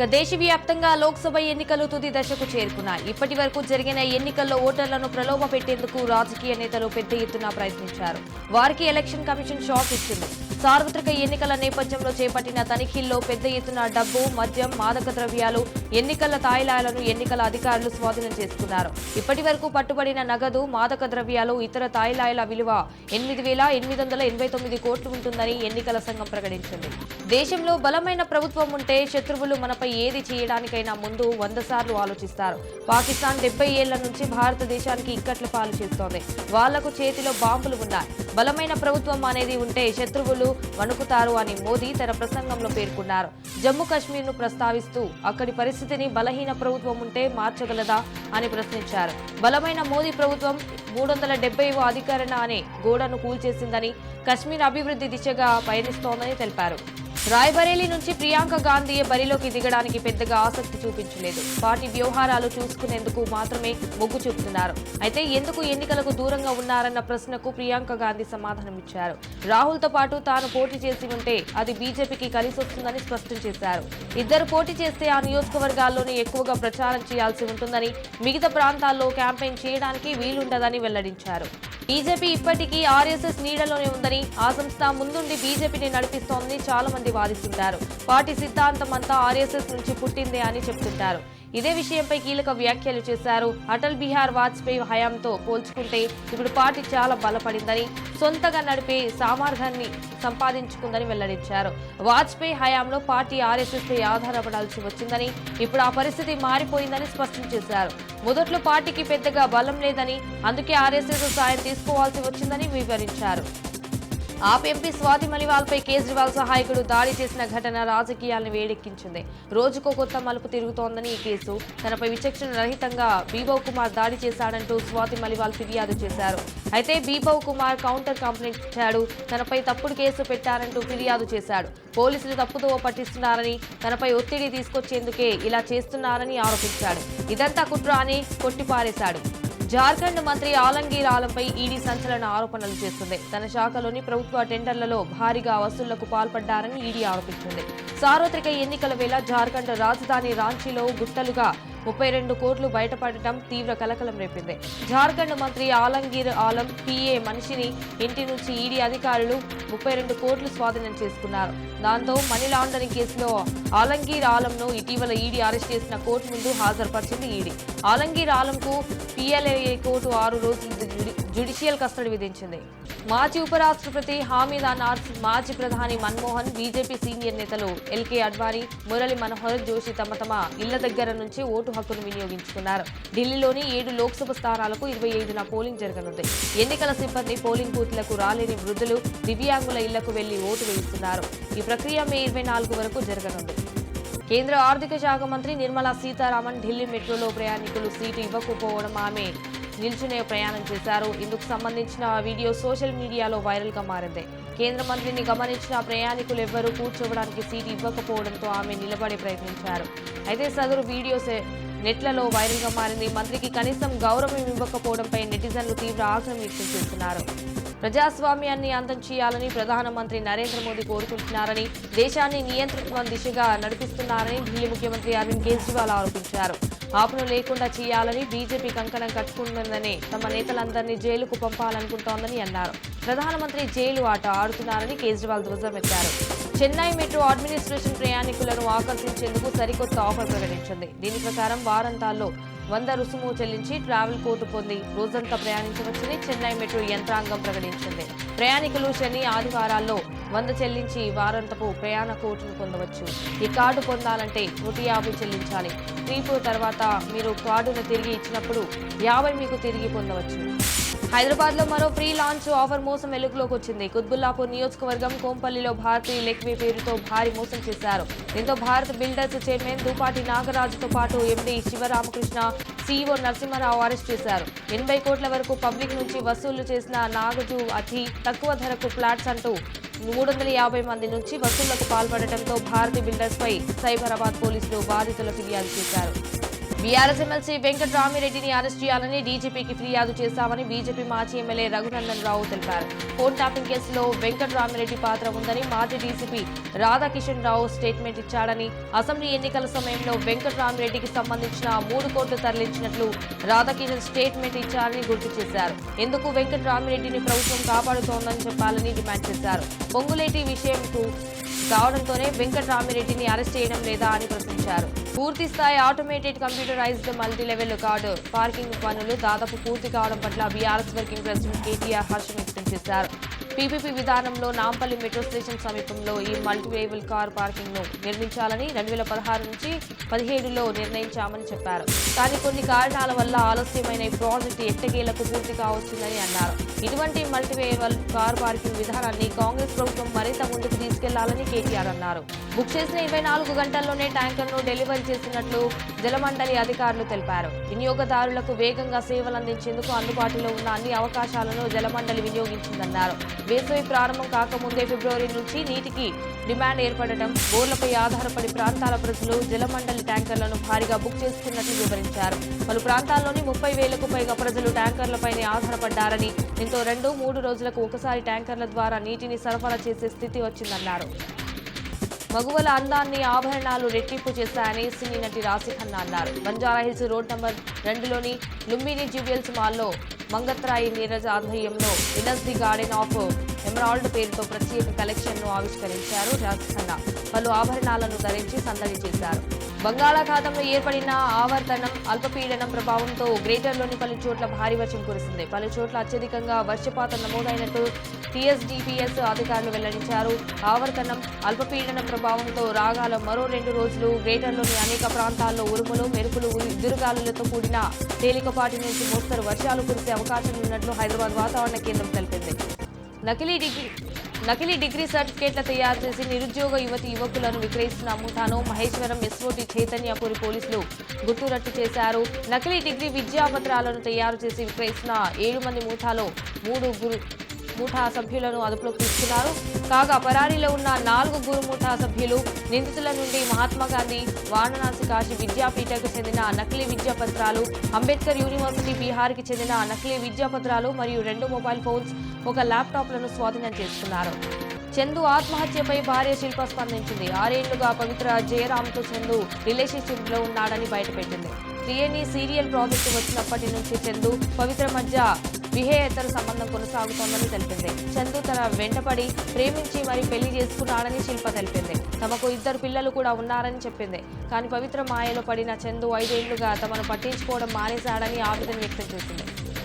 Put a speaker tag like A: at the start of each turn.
A: ఇక దేశవ్యాప్తంగా లోక్సభ ఎన్నికలు తుది దశకు చేరుకున్నాయి. ఇప్పటి వరకు జరిగిన ఎన్నికల్లో ఓటర్లను ప్రలోభ పెట్టేందుకు రాజకీయ నేతలు పెద్ద ఎత్తున ప్రయత్నించారు. వారికి ఎలక్షన్ కమిషన్ షాక్ ఇచ్చింది. సార్వత్రిక ఎన్నికల నేపథ్యంలో చేపట్టిన తనిఖీల్లో పెద్ద ఎత్తున డబ్బు మద్యం మాదక ద్రవ్యాలు ఎన్నికల తాయిలాలను ఎన్నికల అధికారులు స్వాధీనం చేసుకున్నారు. ఇప్పటి వరకు పట్టుబడిన నగదు మాదక ద్రవ్యాలు ఇతర తాయిలాయల విలువ ఎనిమిది వేల ఎనిమిది వందల ఎనభై తొమ్మిది కోట్లు ఉంటుందని ఎన్నికల సంఘం ప్రకటించింది. దేశంలో బలమైన ప్రభుత్వం ఉంటే శత్రువులు మనపై ఏది చేయడానికైనా ముందు వంద సార్లు ఆలోచిస్తారు. పాకిస్తాన్ డెబ్బై ఏళ్ళ నుంచి భారతదేశానికి ఇక్కట్లు పాలు చేస్తోంది. వాళ్ళకు చేతిలో బాంబులు ఉన్నాయి. బలమైన ప్రభుత్వం అనేది ఉంటే శత్రువులు వణుకుతారు అని మోదీ తన ప్రసంగంలో పేర్కొన్నారు. జమ్మూ కాశ్మీర్ను ప్రస్తావిస్తూ అక్కడి పరిస్థితిని బలహీన ప్రభుత్వం ఉంటే మార్చగలదా అని ప్రశ్నించారు. బలమైన మోదీ ప్రభుత్వం మూడు వందల డెబ్బై అధికారణ అనే గోడను కూల్చేసిందని కశ్మీర్ అభివృద్ధి దిశగా పయనిస్తోందని తెలిపారు. రాయ్బరేలీ నుంచి ప్రియాంక గాంధీ బరిలోకి దిగడానికి పెద్దగా ఆసక్తి చూపించలేదు. పార్టీ వ్యవహారాలు చూసుకునేందుకు మాత్రమే మొగ్గు చూపుతున్నారు. అయితే ఎందుకు ఎన్నికలకు దూరంగా ఉన్నారన్న ప్రశ్నకు ప్రియాంక గాంధీ సమాధానమిచ్చారు రాహుల్తో పాటు తాను పోటీ చేసి ఉంటే అది బీజేపీకి కలిసి వస్తుందని స్పష్టం చేశారు. ఇద్దరు పోటీ చేస్తే ఆ నియోజకవర్గాల్లోనే ఎక్కువగా ప్రచారం చేయాల్సి ఉంటుందని మిగతా ప్రాంతాల్లో క్యాంపెయిన్ చేయడానికి వీలుండదని వెల్లడించారు. బీజేపీ ఇప్పటికీ ఆర్ఎస్ఎస్ నీడలోనే ఉందని ఆ సంస్థ ముందుండి బీజేపీని నడిపిస్తోందని చాలా మంది వాదిస్తుంటారు. పార్టీ సిద్ధాంతం అంతా ఆర్ఎస్ఎస్ నుంచి పుట్టిందే అని చెప్తుంటారు. ఇదే విషయంపై కీలక వ్యాఖ్యలు చేశారు. అటల్ బిహార్ వాజ్పేయి హయాంతో పోల్చుకుంటే ఇప్పుడు పార్టీ చాలా బలపడిందని సొంతగా నడిపే సామర్థ్యాన్ని సంపాదించుకుందని వెల్లడించారు. వాజ్పేయి హయాంలో పార్టీ ఆర్ఎస్ఎస్ పై ఆధారపడాల్సి వచ్చిందని ఇప్పుడు ఆ పరిస్థితి మారిపోయిందని స్పష్టం చేశారు. మొదట్లో పార్టీకి పెద్దగా బలం లేదని అందుకే ఆర్ఎస్ఎస్ సాయం తీసుకోవాల్సి వచ్చిందని వివరించారు. ఆప్ ఎంపీ స్వాతి మలివాల్పై కేజ్రీవాల్ సహాయకుడు దాడి చేసిన ఘటన రాజకీయాలను వేడెక్కించింది. రోజుకో కొత్త మలుపు తిరుగుతోందని ఈ కేసు. తనపై విచక్షణ రహితంగా బీబవ్ కుమార్ దాడి చేశాడంటూ స్వాతి మలివాల్ ఫిర్యాదు చేశారు. అయితే బీబవ్ కుమార్ కౌంటర్ కంప్లైంట్ ఇచ్చాడు. తనపై తప్పుడు కేసు పెట్టారంటూ ఫిర్యాదు చేశాడు. పోలీసులు తప్పుదోవ పట్టిస్తున్నారని తనపై ఒత్తిడి తీసుకొచ్చేందుకే ఇలా చేస్తున్నారని ఆరోపించాడు. ఇదంతా కుట్ర అని కొట్టిపారేశాడు. జార్ఖండ్ మంత్రి ఆలంగీర్ ఆలంపై ఈడీ సంచలన ఆరోపణలు చేస్తుంది. తన శాఖలోని ప్రభుత్వ టెండర్లలో భారీగా వసూళ్ళకు పాల్పడ్డారని ఈడీ ఆరోపించింది సార్వత్రిక ఎన్నికల వేళ జార్ఖండ్ రాజధాని రాంచీలో గుట్టలుగా ముప్పై రెండు కోట్లు బయటపడటం తీవ్ర కలకలం రేపింది. జార్ఖండ్ మంత్రి ఆలంగీర్ ఆలం పిఏ మనిషిని ఇంటి నుంచి ఈడీ అధికారులు ముప్పై రెండు కోట్లు స్వాధీనం చేసుకున్నారు. దాంతో మనీ లాండరింగ్ కేసులో ఆలంగీర్ ఆలంను ఇటీవల ఈడీ అరెస్ట్ చేసిన కోర్టు ముందు హాజరుపరిచింది ఈడీ. ఆలంగీర్ ఆలంకు పిఎల్ఏ కోర్టు ఆరు రోజులు జ్యుడిషియల్ కస్టడీ విధించింది. మాజీ ఉపరాష్ట్రపతి హామీద్ అనాజ్ మాజీ ప్రధాని మన్మోహన్ బీజేపీ సీనియర్ నేతలు ఎల్కే అడ్వాణి మురళి మనోహర్ జోషి తమ తమ ఇళ్ళ దగ్గర నుంచి ఓటు హక్కును వినియోగించుకున్నారు. ఢిల్లీలోని ఏడు లోక్సభ స్థానాలకు ఇరవై ఐదున పోలింగ్ జరగనుంది. ఎన్నికల సిబ్బంది పోలింగ్ బూత్లకు రాలేని వృద్ధులు దివ్యాంగుల ఇళ్ళకు వెళ్ళి ఓటు వేయిస్తున్నారు. ఈ ప్రక్రియ మే ఇరవై నాలుగు వరకు జరగనుంది. కేంద్ర ఆర్థిక శాఖ మంత్రి నిర్మలా సీతారామన్ ఢిల్లీ మెట్రోలో ప్రయాణికులు సీటు ఇవ్వకపోవడం ఆమె నిల్చునే ప్రయాణం చేశారు. ఇందుకు సంబంధించిన వీడియో సోషల్ మీడియాలో వైరల్గా మారింది. కేంద్ర మంత్రిని గమనించిన ప్రయాణికులు ఎవ్వరూ కూర్చోవడానికి సీటు ఇవ్వకపోవడంతో ఆమె నిలబడి ప్రయత్నించారు. అయితే సదరు వీడియో నెట్లలో వైరల్గా మారింది. మంత్రికి కనీసం గౌరవం ఇవ్వకపోవడంపై నెటిజన్లు తీవ్ర ఆగ్రహం వ్యక్తం చేస్తున్నారు. ప్రజాస్వామ్యాన్ని అంతం చేయాలని ప్రధానమంత్రి నరేంద్ర మోదీ కోరుకుంటున్నారని దేశాన్ని నియంత్రణ దిశగా నడిపిస్తున్నారని ఢిల్లీ ముఖ్యమంత్రి అరవింద్ కేజ్రీవాల్ ఆరోపించారు. ఆపును లేకుండా చేయాలని బీజేపీ కంకణం కట్టుకుంటుందని తమ నేతలందరినీ జైలుకు పంపాలనుకుంటోందని అన్నారు. ప్రధానమంత్రి జైలు ఆట ఆడుతున్నారని కేజ్రీవాల్ ధ్వజమెత్తారు చెన్నై మెట్రో అడ్మినిస్ట్రేషన్ ప్రయాణికులను ఆకర్షించేందుకు సరికొత్త ఆఫర్ ప్రకటించింది. దీని ప్రకారం వారాంతాల్లో వంద రుసుము చెల్లించి ట్రావెల్ కోర్టు పొంది రోజంతా ప్రయాణించవచ్చని చెన్నై మెట్రో యంత్రాంగం ప్రకటించింది. ప్రయాణికులు శని ఆదివారాల్లో వంద చెల్లించి వారంతపు ప్రయాణ కోర్టును పొందవచ్చు. ఈ కార్డు పొందాలంటే నూట యాభై చెల్లించాలి. త్రీ తర్వాత మీరు కార్డును తిరిగి ఇచ్చినప్పుడు యాభై మీకు తిరిగి పొందవచ్చు. హైదరాబాద్లో మరో ఫ్రీ లాంచ్ ఆఫర్ మోసం వెలుగులోకి వచ్చింది. కుత్బుల్లాపూర్ నియోజకవర్గం కోంపల్లిలో భారతీయ లెక్మీ పేరుతో భారీ మోసం చేశారు. దీంతో భారత్ బిల్డర్స్ చైర్మన్ దుపాటి నాగరాజుతో పాటు MD Sivaramakrishna CEO Narasimha Rao arrest చేశారు. ఎనభై కోట్ల వరకు పబ్లిక్ నుంచి వసూలు చేసిన నాగజు అతి తక్కువ ధరకు ఫ్లాట్స్ అంటూ మూడు వందల యాభై మంది నుంచి వసూళ్ళకు పాల్పడటంతో భారతీ బిల్డర్స్ పై సైబరాబాద్ పోలీసులు బాధితుల ఫిర్యాదు చేశారు. బీఆర్ఎస్ ఎమ్మెల్సీ వెంకట్రామిరెడ్డిని అరెస్ట్ చేయాలని డీజీపీకి ఫిర్యాదు చేశామని బీజేపీ మాజీ ఎమ్మెల్యే రఘునందన్ రావు తెలిపారు. ఫోన్ ట్యాపింగ్ కేసులో వెంకట్రామిరెడ్డి పాత్ర ఉందని మాజీ డీసీపీ రాధాకిషన్ రావు స్టేట్మెంట్ ఇచ్చాడని అసెంబ్లీ ఎన్నికల సమయంలో వెంకట్రామిరెడ్డికి సంబంధించిన మూడు కోట్లు తరలించినట్లు రాధాకిషన్ స్టేట్మెంట్ ఇచ్చారని గుర్తు చేశారు. ఎందుకు వెంకట్రామిరెడ్డిని ప్రభుత్వం కాపాడుతోందని చెప్పాలని డిమాండ్ చేశారు. పొంగులేటి విషయంకు కావడంతోనే వెంకట్రామిరెడ్డిని అరెస్ట్ చేయడం లేదా అని ప్రశ్నించారు. పూర్తి స్థాయి automated computerised multi level car parking పనులు దాదాపు పూర్తి కావడం పట్ల బీఆర్ఎస్ వర్కింగ్ ప్రెసిడెంట్ కేటీఆర్ హర్షం వ్యక్తం చేశారు. పీపీపీ విధానంలో నాంపల్లి మెట్రో స్టేషన్ సమీపంలో ఈ మల్టీ కార్ పార్కింగ్ను నిర్మించాలని రెండు వేల పదహారు నుంచి పదిహేడులో నిర్ణయించామని చెప్పారు. కానీ కొన్ని కారణాల వల్ల ఆలస్యమైన ఈ ప్రాజెక్టు ఎట్టకేలకు పూర్తి కావచ్చుందని అన్నారు. ఇటువంటి మల్టీవేరియబుల్ కార్ పార్కింగ్ విధానాన్ని కాంగ్రెస్ ప్రభుత్వం మరింత ముందుకు తీసుకెళ్ళాలని కేటీఆర్ అన్నారు. బుక్ చేసిన ఇరవై నాలుగు గంటల్లోనే ట్యాంకర్ను డెలివరీ చేసినట్లు జలమండలి అధికారులు తెలిపారు. వినియోగదారులకు వేగంగా సేవలు అందించేందుకు అందుబాటులో ఉన్న అన్ని అవకాశాలను జలమండలి వినియోగించిందన్నారు. వేసవి ప్రారంభం కాకముందే ఫిబ్రవరి నుంచి నీటికి డిమాండ్ ఏర్పడటం బోర్లపై ఆధారపడి ప్రాంతాల ప్రజలు జలమండలి ట్యాంకర్లను భారీగా బుక్ చేసుకున్నట్లు వివరించారు. పలు ప్రాంతాల్లోని ముప్పై వేలకు పైగా ప్రజలు ట్యాంకర్లపైనే ఆధారపడ్డారని దీంతో రెండు మూడు రోజులకు ఒకసారి ట్యాంకర్ల ద్వారా నీటిని సరఫరా చేసే స్థితి వచ్చిందన్నారు. మగువల అందాన్ని ఆభరణాలు రెట్టింపు చేశాయని సినీ నటి రాశి ఖన్నా అన్నారు. బంజారా హిల్స్ రోడ్ నంబర్ రెండులోని లుంబిని జ్యువెల్స్ మాల్లో మంగత్రాయి నీరజ్ ఆధ్వర్యంలో Venus the garden of emerald పేరుతో ప్రత్యేక కలెక్షన్ను ఆవిష్కరించారు రాజ్ పలు ఆభరణాలను ధరించి సందడి చేశారు. బంగాళాఖాతంలో ఏర్పడిన ఆవర్తనం అల్పపీడనం ప్రభావంతో గ్రేటర్లోని పలు చోట్ల భారీ వర్షం కురిసింది. పలు చోట్ల అత్యధికంగా వర్షపాతం నమోదైనట్టు టీఎస్డీపీఎస్ అధికారులు వెల్లడించారు. ఆవర్తనం అల్పపీడనం ప్రభావంతో రాగాల మరో రెండు రోజులు గ్రేటర్లోని అనేక ప్రాంతాల్లో ఉరుములు మెరుపులు ఎదురుగాలులతో కూడిన తేలికపాటి నుంచి మోస్తరు వర్షాలు కురిసే అవకాశం ఉన్నట్లు హైదరాబాద్ వాతావరణ కేంద్రం తెలిపింది. నకిలీ డిగ్రీ నకిలీ డిగ్రీ సర్టిఫికేట్ల తయారు చేసి నిరుద్యోగ యువతి యువకులను విక్రయిస్తున్న ముఠాను మహేశ్వరం ఎస్ఓటి చైతన్యపురి పోలీసులు గుట్టురట్టు చేశారు. నకిలీ డిగ్రీ విద్యాపత్రాలను తయారు చేసి విక్రయిస్తున్న ఏడు మంది మూఠాలో మూడు గురు ముఠా సభ్యులను అదుపులోకి తీసుకున్నారు. కాగా పరారీలో ఉన్న నాలుగు గురుముఠా సభ్యులు నిందితుల నుండి మహాత్మా గాంధీ వారణాసి కాశీ విద్యాపీఠకు చెందిన నకిలీ విద్యాపత్రాలు అంబేద్కర్ యూనివర్సిటీ బీహార్కి చెందిన నకిలీ విద్యాపత్రాలు మరియు రెండు మొబైల్ ఫోన్స్ ఒక ల్యాప్టాప్లను స్వాధీనం చేసుకున్నారు. చందు ఆత్మహత్యపై భార్య శిల్ప స్పందించింది. ఆరేళ్ళుగా పవిత్ర జయరామ్తో చందు రిలేషన్షిప్లో ఉన్నాడని బయటపెట్టింది. త్రియేణి సీరియల్ ప్రాజెక్టు వచ్చినప్పటి నుంచి చందు పవిత్ర మధ్య విహేయేతర సంబంధం కొనసాగుతోందని తెలిపింది. చందు తన వెంటపడి ప్రేమించి మరి పెళ్ళి చేసుకున్నాడని శిల్ప తెలిపింది. తమకు ఇద్దరు పిల్లలు కూడా ఉన్నారని చెప్పింది. కానీ పవిత్ర మాయలో పడిన చందు ఐదేళ్ళుగా తమను పట్టించుకోవడం మానేశాడని ఆవేదన వ్యక్తం చేసింది.